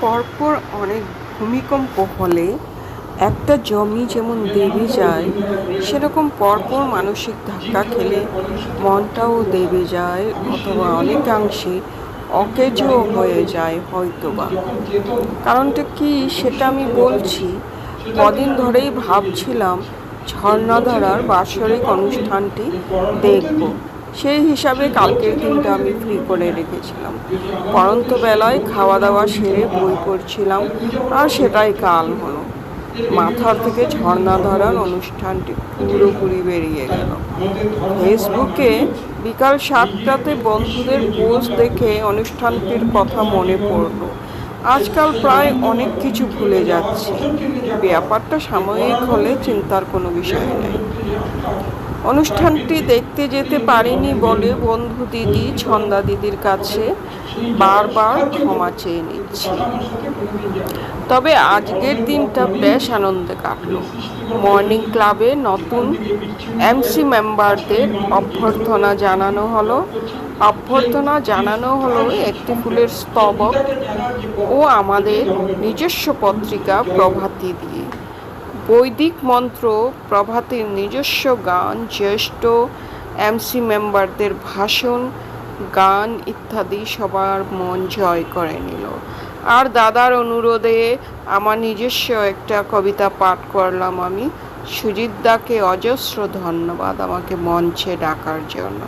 পরপর অনেক ভূমিকম্প হলে একটা জমি যেমন দেবে যায়, সেরকম পরপর মানসিক ধাক্কা খেলে মনটাও দেবে যায় অথবা অনেকাংশে অকেজও হয়ে যায় হয়তোবা। কারণটা কি সেটা আমি বলছি। কদিন ধরেই ভাবছিলাম ঝর্ণাধারার বাৎসরিক অনুষ্ঠানটি দেখব। সেই হিসাবে কালকের দিনটা আমি ফ্রি করে রেখেছিলাম। পরন্ত বেলায় খাওয়া দাওয়া সেরে বই পড়ছিলাম, আর সেটাই কাল হলো। মাথার থেকে ঝর্ণা ধরার অনুষ্ঠানটি পুরোপুরি বেরিয়ে গেল। ফেসবুকে বিকাল সাতটাতে বন্ধুদের পোস্ট দেখে অনুষ্ঠানটির কথা মনে পড়ল। আজকাল প্রায় অনেক কিছু ভুলে যাচ্ছে। ব্যাপারটা সাময়িক হলে চিন্তার কোনো বিষয় নেই। অনুষ্ঠানটি দেখতে যেতে পারিনি বলে বন্ধু দিদি, ছন্দা দিদির কাছে বারবার ক্ষমা চেয়ে নিচ্ছি। তবে আজকের দিনটা বেশ আনন্দে কাটলো। মর্নিং ক্লাবে নতুন এমসি মেম্বারদের অভ্যর্থনা জানানো হলো। অভ্যর্থনা জানানো হলো একটি ফুলের স্তবক ও আমাদের নিজস্ব পত্রিকা প্রভাতী দিয়ে। বৈদিক মন্ত্র প্রভাতের নিজস্ব গান, জ্যেষ্ঠ এমসি মেম্বারদের ভাষণ, গান ইত্যাদি সবার মন জয় করে নিল। আর দাদার অনুরোধে আমার নিজস্ব একটা কবিতা পাঠ করলাম আমি। সুজিত দাকে অজস্র ধন্যবাদ আমাকে মঞ্চে ডাকার জন্য।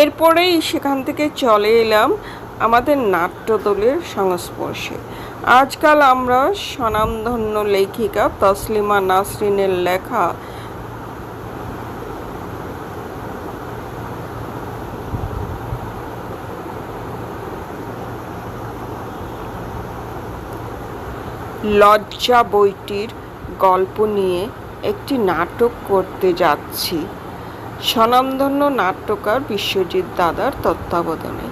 এরপরেই সেখান থেকে চলে এলাম আমাদের নাট্যদলের সংস্পর্শে। আজকাল আমরা স্বনামধন্য লেখিকা তসলিমা নাসরিনের লেখা লজ্জা বইটির গল্প নিয়ে একটি নাটক করতে যাচ্ছি। স্বনামধন্য নাট্যকার বিশ্বজিৎ দাদার তত্ত্বাবধানে।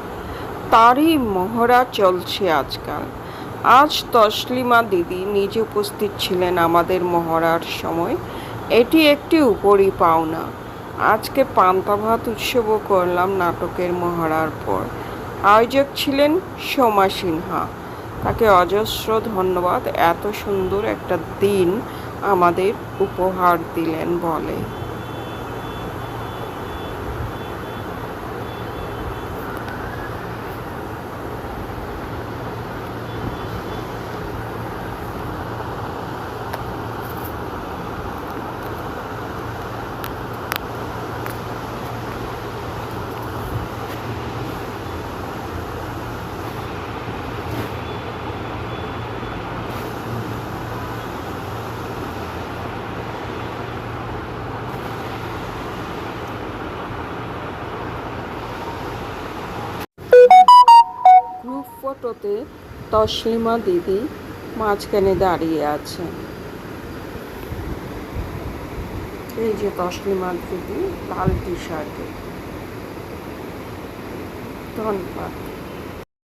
তারই মহড়া চলছে আজকাল। আজ তসলিমা দিদি নিজে উপস্থিত ছিলেন আমাদের মহড়ার সময়। এটি একটি উপরি পাওনা। আজকে পান্তা ভাত উৎসবও করলাম নাটকের মহড়ার পর। আয়োজক ছিলেন সোমা সিনহা। তাকে অজস্র ধন্যবাদ, এত সুন্দর একটা দিন আমাদের উপহার দিলেন বলে। ফটোতে তসলিমা দিদি মাঝখানে দাঁড়িয়ে আছে। এই যে তসলিমা দিদি লাল টি শার্টে ধন্যবাদ।